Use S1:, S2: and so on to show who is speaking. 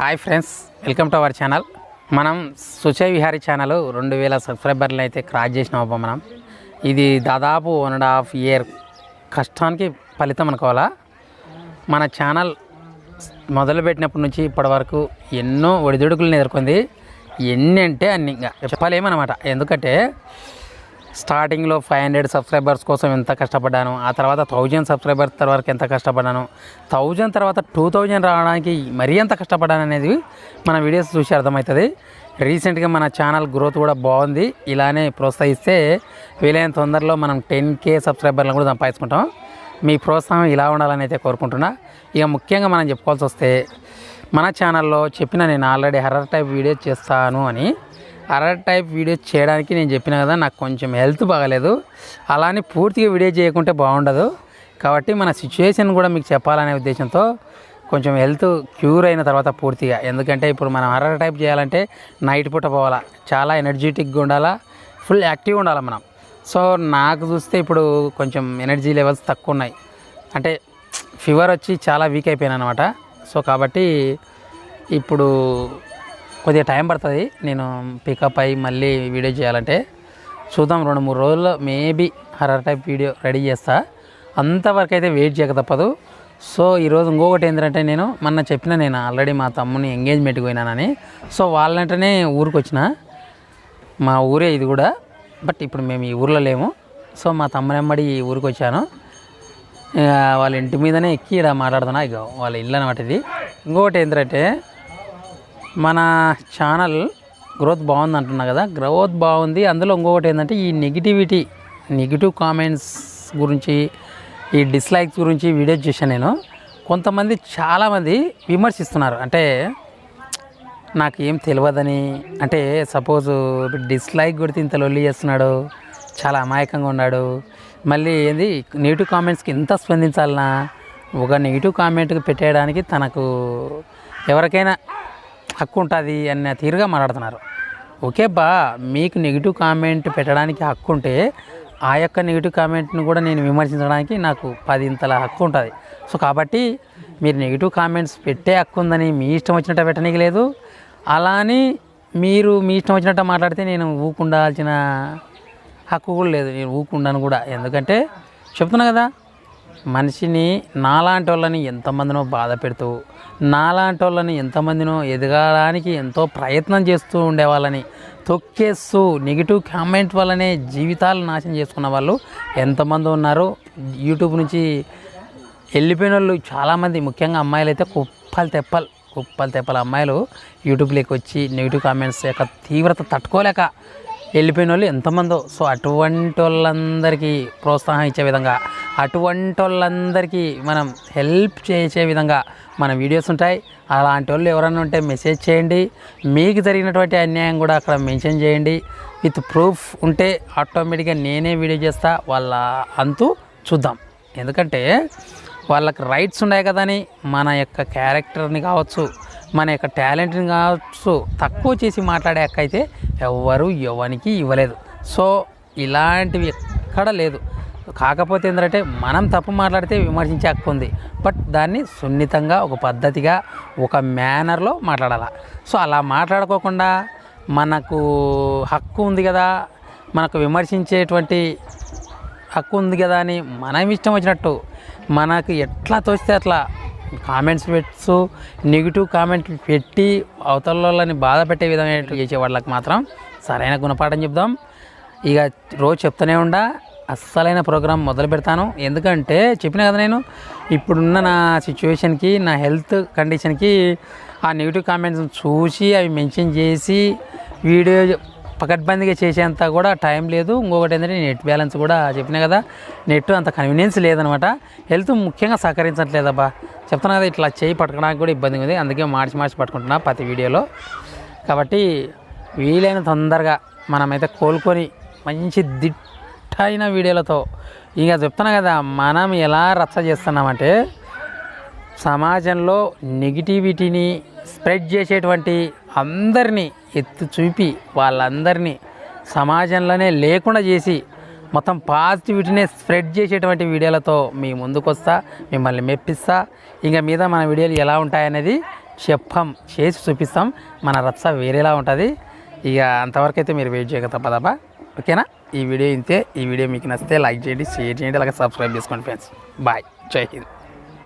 S1: Hi friends welcome to our channel. మనం సుచయ Vihari channel రెండు వేల సబ్స్క్రైబర్లు అయితే క్రాస్ చేసినాం అబ్బా మనం. ఇది దాదాపు వన్ అండ్ హాఫ్ ఇయర్ కష్టానికి ఫలితం అనుకోవాలా? మన ఛానల్ మొదలుపెట్టినప్పటి నుంచి ఇప్పటి వరకు ఎన్నో ఒడిదుడుకులను ఎదుర్కొంది. ఎన్ని అంటే అన్ని. ఇంకా చెప్పలేమన్నమాట. ఎందుకంటే స్టార్టింగ్లో ఫైవ్ హండ్రెడ్ సబ్స్క్రైబర్స్ కోసం ఎంత కష్టపడ్డాను ఆ తర్వాత థౌజండ్ సబ్స్క్రైబర్స్ తర్వాత ఎంత కష్టపడ్డాను థౌజండ్ తర్వాత టూ థౌజండ్ రావడానికి మరీ ఎంత కష్టపడ్డాను అనేది మన వీడియోస్ చూసి అర్థమవుతుంది. రీసెంట్గా మన ఛానల్ గ్రోత్ కూడా బాగుంది. ఇలానే ప్రోత్సహిస్తే వీలైన తొందరలో మనం టెన్ కే సబ్స్క్రైబర్లను కూడా సంపాదించుకుంటాం. మీ ప్రోత్సాహం ఇలా ఉండాలని అయితే కోరుకుంటున్నా. ఇక ముఖ్యంగా మనం చెప్పుకోవాల్సి వస్తే మన ఛానల్లో చెప్పిన నేను ఆల్రెడీ హర్రర్ టైప్ వీడియో చేస్తాను అని హర్రర్ టైప్ వీడియో చేయడానికి నేను చెప్పిన కదా నాకు కొంచెం హెల్త్ బాగాలేదు. అలానే పూర్తిగా వీడియో చేయకుంటే బాగుండదు. కాబట్టి మన సిచ్యువేషన్ కూడా మీకు చెప్పాలనే ఉద్దేశంతో కొంచెం హెల్త్ క్యూర్ అయిన తర్వాత పూర్తిగా. ఎందుకంటే ఇప్పుడు మనం హర్రర్ టైప్ చేయాలంటే నైట్ పూట పోవాలా. చాలా ఎనర్జెటిక్గా ఉండాలా. ఫుల్ యాక్టివ్గా ఉండాలి మనం. సో నాకు చూస్తే ఇప్పుడు కొంచెం ఎనర్జీ లెవెల్స్ తక్కువ ఉన్నాయి. అంటే ఫీవర్ వచ్చి చాలా వీక్ అయిపోయాను అనమాట సో కాబట్టి ఇప్పుడు కొద్దిగా టైం పడుతుంది. నేను పికప్ అయ్యి మళ్ళీ వీడియో చేయాలంటే చూద్దాం. రెండు మూడు రోజుల్లో maybe horror type video ready చేస్తా. అంతవరకు అయితే వెయిట్ చేయక తప్పదు. సో ఈరోజు ఇంకొకటి ఏంటంటే నేను మొన్న చెప్పిన నేను ఆల్రెడీ మా తమ్ముని ఎంగేజ్మెంట్కి పోయినానని. సో వాళ్ళంటనే ఊరికి వచ్చిన. మా ఊరే ఇది కూడా. బట్ ఇప్పుడు మేము ఈ ఊర్లో లేము. సో మా తమ్మునెమ్మడి ఈ ఊరికి వచ్చాను. వాళ్ళ ఇంటి మీదనే ఎక్కి ఇలా మాట్లాడుతున్నా. ఇక వాళ్ళ ఇల్లు అనమాట ఇది. ఇంకొకటి ఏంటంటే మన ఛానల్ గ్రోత్ బాగుంది అంటున్నా కదా. గ్రోత్ బాగుంది. అందులో ఇంకొకటి ఏంటంటే ఈ నెగిటివిటీ నెగిటివ్ కామెంట్స్ గురించి ఈ డిస్లైక్స్ గురించి వీడియో చేశాను నేను. కొంతమంది చాలామంది విమర్శిస్తున్నారు. అంటే నాకు ఏం తెలియదని. అంటే సపోజ్ డిస్లైక్ కొడితే ఇంత లొల్లి చేస్తున్నాడు చాలా అమాయకంగా ఉన్నాడు. మళ్ళీ ఏంది? నెగిటివ్ కామెంట్స్కి ఎంత స్పందించాలనా? ఒక నెగిటివ్ కామెంట్కి పెట్టేయడానికి తనకు ఎవరికైనా హక్కు ఉంటుంది అన్న తీరుగా మాట్లాడుతున్నారు. ఓకే బా మీకు నెగిటివ్ కామెంట్ పెట్టడానికి హక్కు ఉంటే ఆ యొక్క నెగిటివ్ కామెంట్ని కూడా నేను విమర్శించడానికి నాకు పదింతల హక్కు ఉంటుంది సో కాబట్టి మీరు నెగిటివ్ కామెంట్స్ పెట్టే హక్కు ఉందని మీ ఇష్టం వచ్చినట్టు పెట్టనీకి లేదు అలా అని మీరు మీ ఇష్టం వచ్చినట్టు మాట్లాడితే నేను ఊకుండాల్సిన హక్కు కూడా లేదు. నేను ఊకుండాను కూడా. ఎందుకంటే చెప్తున్నా కదా మనిషిని నాలాంటి వాళ్ళని ఎంతమందినో బాధ పెడుతూ నాలాంటి వాళ్ళని ఎంతమందినో ఎదగడానికి ఎంతో ప్రయత్నం చేస్తూ ఉండేవాళ్ళని తొక్కేస్తూ నెగిటివ్ కామెంట్ వల్లనే జీవితాలు నాశనం చేసుకున్న వాళ్ళు ఎంతమంది ఉన్నారు యూట్యూబ్ నుంచి వెళ్ళిపోయిన వాళ్ళు చాలామంది ముఖ్యంగా అమ్మాయిలు అయితే కుప్పలు తెప్పలు కుప్పలు తెప్పల అమ్మాయిలు యూట్యూబ్లోకి వచ్చి నెగిటివ్ కామెంట్స్ యొక్క తీవ్రత తట్టుకోలేక వెళ్ళిపోయిన వాళ్ళు ఎంతమందో. సో అటువంటి వాళ్ళందరికీ ప్రోత్సాహం ఇచ్చే విధంగా అటువంటి వాళ్ళందరికీ మనం హెల్ప్ చేసే విధంగా మన వీడియోస్ ఉంటాయి. అలాంటి వాళ్ళు ఎవరైనా ఉంటే మెసేజ్ చేయండి. మీకు జరిగినటువంటి అన్యాయం కూడా అక్కడ మెన్షన్ చేయండి. విత్ ప్రూఫ్ ఉంటే ఆటోమేటిక్గా నేనే వీడియో చేస్తా. వాళ్ళ అంతు చూద్దాం. ఎందుకంటే వాళ్ళకి రైట్స్ ఉన్నాయి కదా అని మన యొక్క క్యారెక్టర్ని కావచ్చు మన యొక్క టాలెంట్ని కావచ్చు తక్కువ చేసి మాట్లాడే హక్కు అయితే ఎవ్వరు ఎవరికి ఇవ్వలేదు. సో ఇలాంటివి ఎక్కడ లేదు. కాకపోతే ఏంటంటే మనం తప్పు మాట్లాడితే విమర్శించే హక్కు ఉంది బట్ దాన్ని సున్నితంగా ఒక పద్ధతిగా ఒక మేనర్లో మాట్లాడాలి. సో అలా మాట్లాడుకోకుండా మనకు హక్కు ఉంది కదా మనకు విమర్శించేటువంటి హక్కు ఉంది కదా అని మనం ఇష్టం వచ్చినట్టు మనకు ఎట్లా తోస్తే అట్లా కామెంట్స్ పెట్టు నెగిటివ్ కామెంట్ పెట్టి అవతల వాళ్ళని బాధ పెట్టే విధంగా చేసే వాళ్ళకి మాత్రం సరైన గుణపాఠం చెప్దాం. ఇక రోజు చెప్తూనే ఉండా. అస్సలైన ప్రోగ్రాం మొదలు పెడతాను. ఎందుకంటే చెప్పిన కదా నేను ఇప్పుడున్న నా సిచ్యువేషన్కి నా హెల్త్ కండిషన్కి ఆ నెగిటివ్ కామెంట్స్ చూసి అవి మెన్షన్ చేసి వీడియో పకడ్బందీగా చేసేంత కూడా టైం లేదు. ఇంకొకటి ఏంటంటే నెట్ బ్యాలెన్స్ కూడా చెప్పినా కదా నెట్ అంత కన్వీనియన్స్ లేదనమాట. హెల్త్ ముఖ్యంగా సహకరించట్లేదబ్బా. చెప్తున్నా కదా ఇట్లా చేయి పట్టుకోవడానికి కూడా ఇబ్బంది ఉంది. అందుకే మార్చి మార్చి పట్టుకుంటున్నా ప్రతి వీడియోలో. కాబట్టి వీలైన తొందరగా మనమైతే కోలుకొని మంచి దిట్ అయిన వీడియోలతో. ఇంకా చెప్తున్నా కదా మనం ఎలా రచ్చ చేస్తున్నామంటే సమాజంలో నెగిటివిటీని స్ప్రెడ్ చేసేటువంటి అందరినీ ఎత్తు చూపి వాళ్ళందరినీ సమాజంలోనే లేకుండా చేసి మొత్తం పాజిటివిటీనే స్ప్రెడ్ చేసేటువంటి వీడియోలతో మీ ముందుకొస్తా మిమ్మల్ని మెప్పిస్తా. ఇంకా మీద మన వీడియోలు ఎలా ఉంటాయనేది చెప్పం చేసి చూపిస్తాం. మన రచ్చ వేరేలా ఉంటుంది. ఇక అంతవరకు అయితే మీరు వెయిట్ చేయక తప్పదబ్బా. ఓకేనా? ఈ వీడియో ఇంతే. ఈ వీడియో మీకు నచ్చితే లైక్ చేయండి షేర్ చేయండి అలాగే సబ్స్క్రైబ్ చేసుకోండి ఫ్రెండ్స్. బాయ్. జై హింద్.